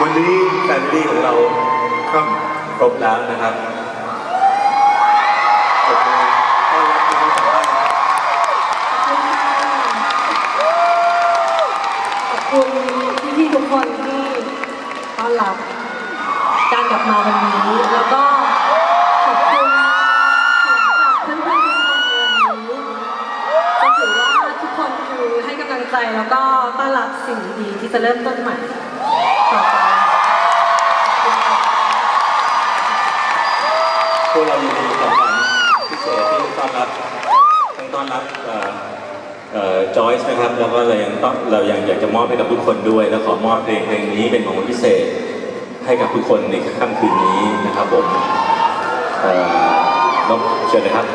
วันนี้แฟมิลี่ของเราก็ครบแล้วนะครับขอบคุณต้อนรับทุกท่านกลับบ้านขอบคุณพี่ๆทุกคนที่ต้อนรับการกลับมาวันนี้แล้วก็ งใจแล้วก็ต้อนรับสิ่งดีที่จะเริ่มต้นใหม่ต่อไปพวกเรามีของขวัญพิเศษที่ต้อนรับต้องต้อนรับจอยส์นะครับแล้วก็เรายังต้องเรายังอยากจะมอบให้กับทุกคนด้วย แล้วขอมอบเพลงเพลงนี้เป็นของพิเศษให้กับทุกคนในค่ำคืนนี้นะครับผมเอ่อนกเชิญเลยครับ